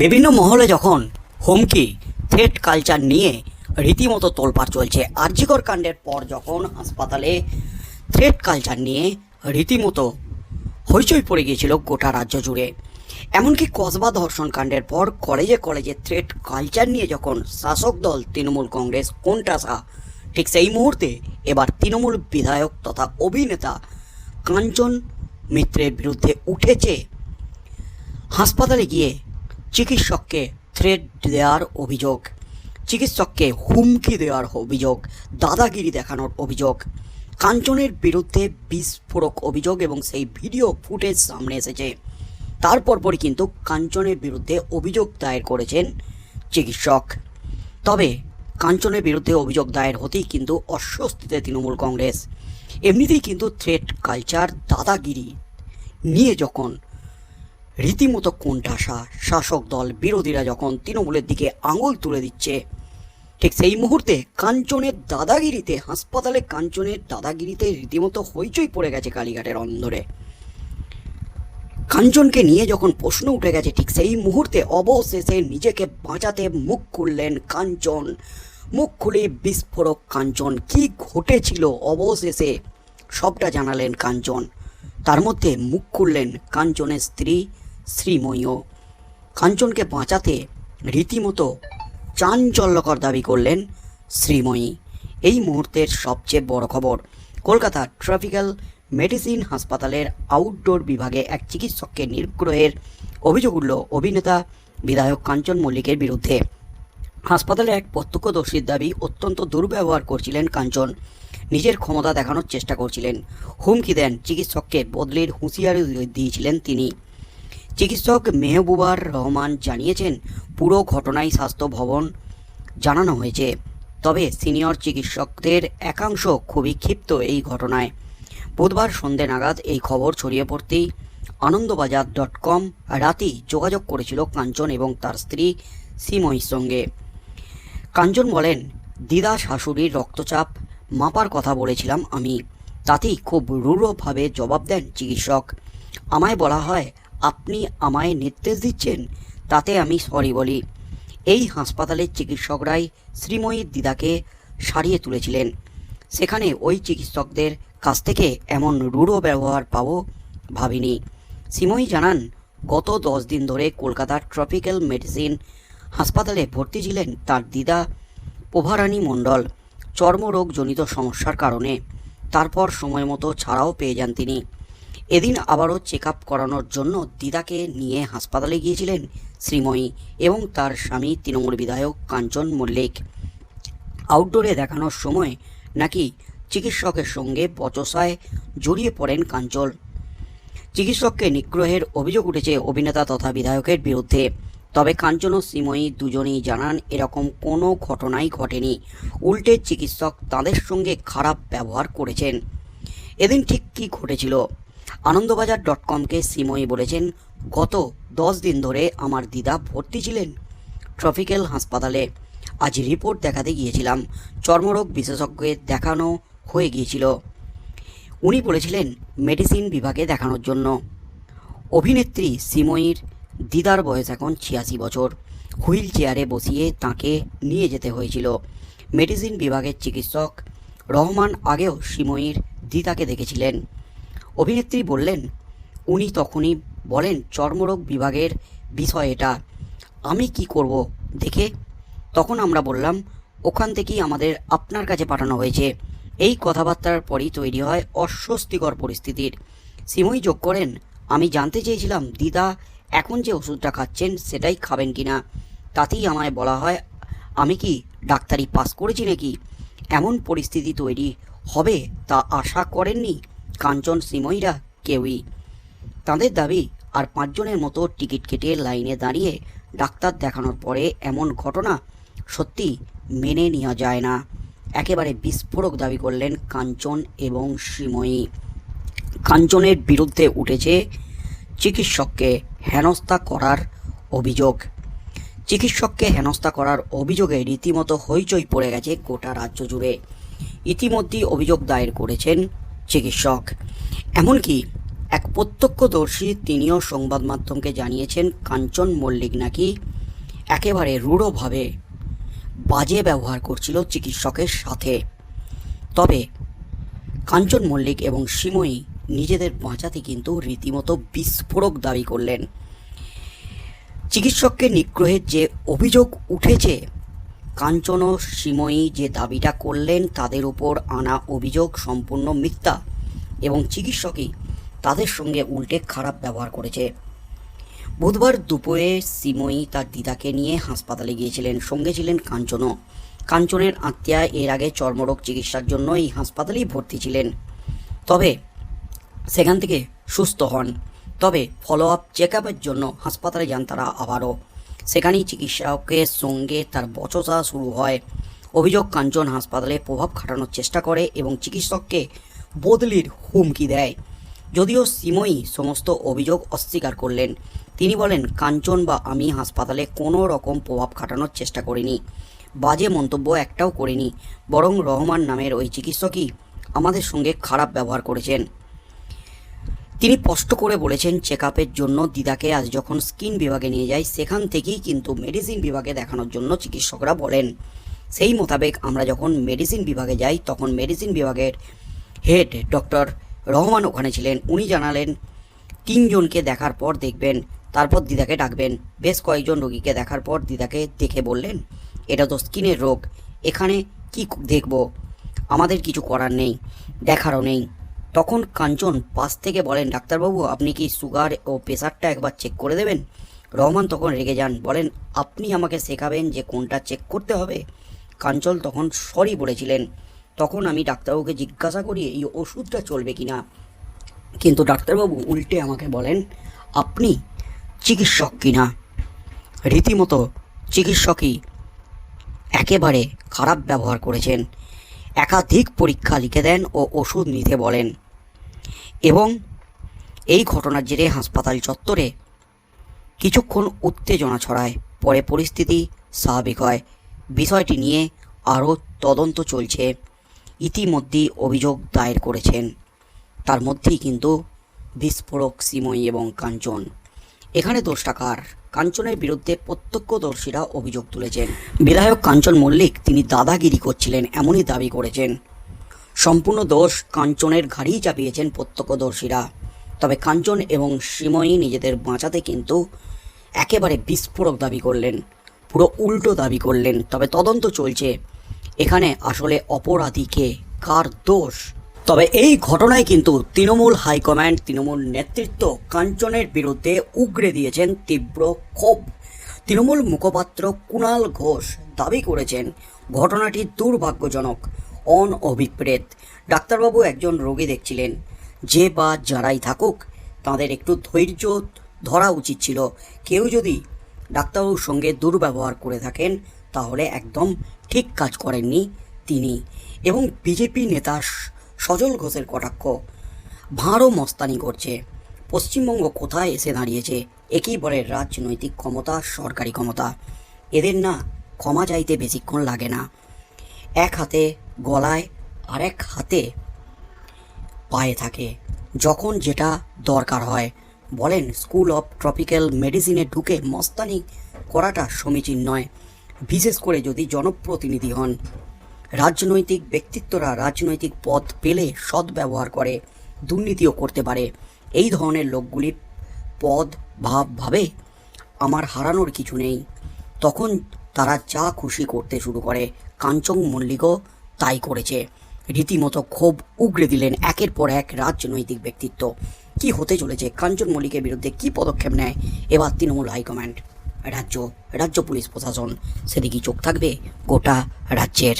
বিভিন্ন মহলে যখন হুমকি, থ্রেট কালচার নিয়ে রীতিমতো তোলপাড় চলছে, আর্যিকর কাণ্ডের পর যখন হাসপাতালে থ্রেট কালচার নিয়ে রীতিমতো হইচই পড়ে গিয়েছিল গোটা রাজ্য জুড়ে। এমনকি কসবা ধর্ষণ কাণ্ডের পর কলেজে কলেজে থ্রেট কালচার নিয়ে যখন শাসক দল তৃণমূল কংগ্রেস কোনটাসা ঠিক সেই মুহূর্তে এবার তৃণমূল বিধায়ক তথা অভিনেতা কাঞ্চন মিত্রের বিরুদ্ধে উঠেছে। হাসপাতালে গিয়ে চিকিৎসককে থ্রেড দেওয়ার অভিযোগ, চিকিৎসককে হুমকি দেওয়ার অভিযোগ, দাদাগিরি দেখানোর অভিযোগ, কাঞ্চনের বিরুদ্ধে বিস্ফোরক অভিযোগ এবং সেই ভিডিও ফুটেজ সামনে এসেছে। তারপর পরই কিন্তু কাঞ্চনের বিরুদ্ধে অভিযোগ দায়ের করেছেন চিকিৎসক। তবে কাঞ্চনের বিরুদ্ধে অভিযোগ দায়ের হতেই কিন্তু অস্বস্তিতে তৃণমূল কংগ্রেস। এমনিতেই কিন্তু থ্রেট কালচার দাদাগিরি নিয়ে যখন রীতিমতো কোণঠাসা শাসক দল বিরোধীরা যখন তৃণমূলের দিকে আঙুল তুলে দিচ্ছে, ঠিক সেই মুহূর্তে কাঞ্চনের দাদাগিরিতে, হাসপাতালে কাঞ্চনের দাদাগিরিতে রীতিমতো হইচই পড়ে গেছে কালীঘাটের অন্দরে। কাঞ্চনকে নিয়ে যখন প্রশ্ন উঠে গেছে, ঠিক সেই মুহূর্তে অবশেষে নিজেকে বাঁচাতে মুখ খুললেন কাঞ্চন। মুখ খুলে বিস্ফোরক কাঞ্চন, কি ঘটেছিল অবশেষে? সবটা জানালেন কাঞ্চন। তার মধ্যে মুখ খুললেন কাঞ্চনের স্ত্রী শ্রীময়ীও কাঞ্চনকে বাঁচাতে রীতিমতো চাঞ্চল্যকর দাবি করলেন শ্রীময়ী। এই মুহূর্তের সবচেয়ে বড় খবর, কলকাতা ট্রপিক্যাল মেডিসিন হাসপাতালের আউটডোর বিভাগে এক চিকিৎসককে নিগ্রহের অভিযোগ উঠল অভিনেতা বিধায়ক কাঞ্চন মল্লিকের বিরুদ্ধে। হাসপাতালে এক প্রত্যক্ষদর্শীর দাবি অত্যন্ত দুর্ব্যবহার করছিলেন কাঞ্চন। নিজের ক্ষমতা দেখানোর চেষ্টা করছিলেন। হুমকি দেন চিকিৎসককে, বদলির হুঁশিয়ারি দিয়েছিলেন তিনি। চিকিৎসক মেহবুবার রহমান জানিয়েছেন, পুরো ঘটনায় স্বাস্থ্য ভবন জানানো হয়েছে। তবে সিনিয়র চিকিৎসকদের একাংশ খুবই ক্ষিপ্ত এই ঘটনায়। বুধবার সন্ধে নাগাদ এই খবর ছড়িয়ে পড়তেই আনন্দবাজার ডট কম রাতেই যোগাযোগ করেছিল কাঞ্চন এবং তার স্ত্রী সিময়ীর সঙ্গে। কাঞ্চন বলেন, দিদা শাশুড়ির রক্তচাপ, মাপার কথা বলেছিলাম আমি। তাতেই খুব রূঢ়ভাবে জবাব দেন চিকিৎসক। আমায় বলা হয় আপনি আমায় নির্দেশ দিচ্ছেন? তাতে আমি সরি বলি। এই হাসপাতালের চিকিৎসকরাই শ্রীময়ীর দিদাকে সারিয়ে তুলেছিলেন। সেখানে ওই চিকিৎসকদের কাছ থেকে এমন রূঢ় ব্যবহার পাবো ভাবিনি। শ্রীময়ী জানান, গত দশ দিন ধরে কলকাতার ট্রপিক্যাল মেডিসিন হাসপাতালে ভর্তি ছিলেন তার দিদা প্রভারানী মণ্ডল চর্মরোগজনিত সমস্যার কারণে। তারপর সময় মতো ছাড়াও পেয়ে যান তিনি। এদিন আবারও চেক করানোর জন্য দিদাকে নিয়ে হাসপাতালে গিয়েছিলেন শ্রীময়ী এবং তার স্বামী তৃণমূল বিধায়ক কাঞ্চন মল্লিক। আউটডোরে দেখানোর সময় নাকি চিকিৎসকের সঙ্গে বচসায় জড়িয়ে পড়েন কাঞ্চল চিকিৎসককে নিগ্রহের অভিযোগ উঠেছে অভিনেতা তথা বিধায়কের বিরুদ্ধে। তবে কাঞ্চন ও শ্রীময়ী দুজনেই জানান, এরকম কোনো ঘটনাই ঘটেনি। উল্টে চিকিৎসক তাদের সঙ্গে খারাপ ব্যবহার করেছেন। এদিন ঠিক কী ঘটেছিল? আনন্দবাজার ডট কমকে শ্রীময়ী বলেছেন, গত দশ দিন ধরে আমার দিদা ভর্তি ছিলেন ট্রপিক্যাল হাসপাতালে। আজ রিপোর্ট দেখাতে গিয়েছিলাম। চর্মরোগ বিশেষজ্ঞের দেখানো হয়ে গিয়েছিল। উনি বলেছিলেন, মেডিসিন বিভাগে দেখানোর জন্য। অভিনেত্রী শ্রীময়ীর দিদার বয়স এখন ছিয়াশি বছর। হুইল চেয়ারে বসিয়ে তাকে নিয়ে যেতে হয়েছিল। মেডিসিন বিভাগের চিকিৎসক রহমান আগেও শ্রীময়ীর দিদাকে দেখেছিলেন। অভিনেত্রী বললেন, উনি তখনই বলেন, চর্মরোগ বিভাগের বিষয় এটা। আমি কি করব দেখে? তখন আমরা বললাম, ওখান থেকেই আমাদের আপনার কাছে পাঠানো হয়েছে। এই কথাবার্তার পরই তৈরি হয় অস্বস্তিকর পরিস্থিতির। সিমই যোগ করেন, আমি জানতে চেয়েছিলাম, দিদা এখন যে ওষুধটা খাচ্ছেন সেটাই খাবেন কি না? তাতেই আমায় বলা হয়, আমি কি ডাক্তারি পাস করেছি নাকি? এমন পরিস্থিতি তৈরি হবে তা আশা করেননি? কাঞ্চন সিময়ীরা কেউই। তাদের দাবি, আর পাঁচজনের মতো টিকিট কেটে লাইনে দাঁড়িয়ে ডাক্তার দেখানোর পরে এমন ঘটনা সত্যি মেনে নেওয়া যায় না। একেবারে বিস্ফোরক দাবি করলেন কাঞ্চন এবং শ্রীময়ী কাঞ্চনের বিরুদ্ধে উঠেছে চিকিৎসককে হেনস্থা করার অভিযোগ। চিকিৎসককে হেনস্থা করার অভিযোগে রীতিমতো হইচই পড়ে গেছে গোটা রাজ্য জুড়ে। ইতিমধ্যেই অভিযোগ দায়ের করেছেন চিকিৎসক। এমনকি এক প্রত্যক্ষদর্শী তিনিও সংবাদ মাধ্যমকে জানিয়েছেন, কাঞ্চন মল্লিক নাকি একেবারে রূঢ়ভাবে বাজে ব্যবহার করছিল চিকিৎসকের সাথে। তবে কাঞ্চন মল্লিক এবং সিময়ী নিজেদের বাঁচাতে কিন্তু রীতিমতো বিস্ফোরক দাবি করলেন। চিকিৎসককে নিগ্রহের যে অভিযোগ উঠেছে কাঞ্চন সিময়ী যে দাবিটা করলেন তাদের উপর আনা অভিযোগ সম্পূর্ণ মিথ্যা এবং চিকিৎসকই তাদের সঙ্গে উল্টে খারাপ ব্যবহার করেছে। বুধবার দুপুরে সিময়ী তার দিদাকে নিয়ে হাসপাতালে গিয়েছিলেন, সঙ্গে ছিলেন কাঞ্চনও। কাঞ্চনের আত্মীয়া এর আগে চর্মরোগ চিকিৎসার জন্য এই হাসপাতালেই ভর্তি ছিলেন। তবে সেখান থেকে সুস্থ হন। তবে ফলো আপ চেক আপের জন্য হাসপাতালে যান তারা আবারও। সেখানেই চিকিৎসকের সঙ্গে তার বচসা শুরু হয়। অভিযোগ, কাঞ্চন হাসপাতালে প্রভাব খাটানোর চেষ্টা করে এবং চিকিৎসককে বদলির হুমকি দেয়। যদিও সিময়ী সমস্ত অভিযোগ অস্বীকার করলেন। তিনি বলেন, কাঞ্চন বা আমি হাসপাতালে কোনো রকম প্রভাব খাটানোর চেষ্টা করিনি। বাজে মন্তব্য একটাও করিনি। বরং রহমান নামের ওই চিকিৎসকই আমাদের সঙ্গে খারাপ ব্যবহার করেছেন। তিনি স্পষ্ট করে বলেছেন চেক জন্য দিদাকে আজ যখন স্কিন বিভাগে নিয়ে যায়, সেখান থেকেই কিন্তু মেডিসিন বিভাগে দেখানোর জন্য চিকিৎসকরা বলেন। সেই মোতাবেক আমরা যখন মেডিসিন বিভাগে যাই, তখন মেডিসিন বিভাগের হেড ডক্টর রহমান ওখানে ছিলেন। উনি জানালেন, তিনজনকে দেখার পর দেখবেন, তারপর দিদাকে ডাকবেন। বেশ কয়েকজন রোগীকে দেখার পর দিদাকে দেখে বললেন, এটা তো স্কিনের রোগ, এখানে কি দেখব? আমাদের কিছু করার নেই, দেখারও নেই। তখন কাঞ্চন পাশ থেকে বলেন, ডাক্তারবাবু, আপনি কি সুগার ও প্রেশারটা একবার চেক করে দেবেন? রহমান তখন রেগে যান, বলেন, আপনি আমাকে শেখাবেন যে কোনটা চেক করতে হবে? কাঞ্চন তখন সরি বলেছিলেন। তখন আমি ডাক্তারবাবুকে জিজ্ঞাসা করি, এই ওষুধটা চলবে কি না কিন্তু ডাক্তারবাবু উল্টে আমাকে বলেন, আপনি চিকিৎসক কিনা? রীতিমতো চিকিৎসকই একেবারে খারাপ ব্যবহার করেছেন। একাধিক পরীক্ষা লিখে দেন ও ওষুধ নিতে বলেন। এবং এই ঘটনার জেরে হাসপাতাল চত্বরে কিছুক্ষণ উত্তেজনা ছড়ায়। পরে পরিস্থিতি স্বাভাবিক হয়। বিষয়টি নিয়ে আরও তদন্ত চলছে। ইতিমধ্যেই অভিযোগ দায়ের করেছেন। তার মধ্যেই কিন্তু বিস্ফোরক সিময়ী এবং কাঞ্চন। এখানে দোষটা কার কাঞ্চনের বিরুদ্ধে প্রত্যক্ষদর্শীরা অভিযোগ তুলেছেন। বিধায়ক কাঞ্চন মল্লিক, তিনি দাদাগিরি করছিলেন, এমনই দাবি করেছেন। সম্পূর্ণ দোষ কাঞ্চনের ঘাড়েই চাপিয়েছেন প্রত্যক্ষদর্শীরা। তবে কাঞ্চন এবং সিময়ী নিজেদের বাঁচাতে কিন্তু একেবারে বিস্ফোরক দাবি করলেন, পুরো উল্টো দাবি করলেন। তবে তদন্ত চলছে, এখানে আসলে অপরাধীকে কার দোষ? তবে এই ঘটনায় কিন্তু তৃণমূল হাইকমান্ড, তৃণমূল নেতৃত্ব কাঞ্চনের বিরুদ্ধে উগরে দিয়েছেন তীব্র ক্ষোভ। তৃণমূল মুখপাত্র কুণাল ঘোষ দাবি করেছেন, ঘটনাটি দুর্ভাগ্যজনক। অন অভিপ্রেত। ডাক্তারবাবু একজন রোগী দেখছিলেন। যে বা যারাই থাকুক, তাদের একটু ধৈর্য ধরা উচিত ছিল। কেউ যদি ডাক্তারবাবুর সঙ্গে দুর্ব্যবহার করে থাকেন, তাহলে একদম ঠিক কাজ করেননি তিনি এবং বিজেপি নেতা সজল ঘোষের কটাক্ষ। ভাঁড়ও মস্তানি করছে। পশ্চিমবঙ্গ কোথায় এসে দাঁড়িয়েছে? একই বলে রাজনৈতিক ক্ষমতা, সরকারি ক্ষমতা। এদের না ক্ষমা চাইতে বেশিক্ষণ লাগে না। এক হাতে গলায় আরেক হাতে পায়ে থাকে। যখন যেটা দরকার হয়, বলেন, স্কুল অফ ট্রপিক্যাল মেডিসিনে ঢুকে মস্তানি করাটা সমীচীন নয়। বিশেষ করে যদি জনপ্রতিনিধি হন। রাজনৈতিক ব্যক্তিত্বরা রাজনৈতিক পদ পেলে সদ্ব্যবহার করে, দুর্নীতিও করতে পারে। এই ধরনের লোকগুলির পদ, ভাব, ভাবে আমার হারানোর কিছু নেই। তখন তারা যা খুশি করতে শুরু করে কাঞ্চন মল্লিকও তাই করেছে। রীতিমতো ক্ষোভ উগড়ে দিলেন একের পর এক রাজনৈতিক ব্যক্তিত্ব। কি হতে চলেছে? কাঞ্চন মল্লিকের বিরুদ্ধে কি পদক্ষেপ নেয়? এবার তৃণমূল হাইকমান্ড, রাজ্য রাজ্য পুলিশ প্রশাসন। সেদিকে চোখ থাকবে গোটা রাজ্যের।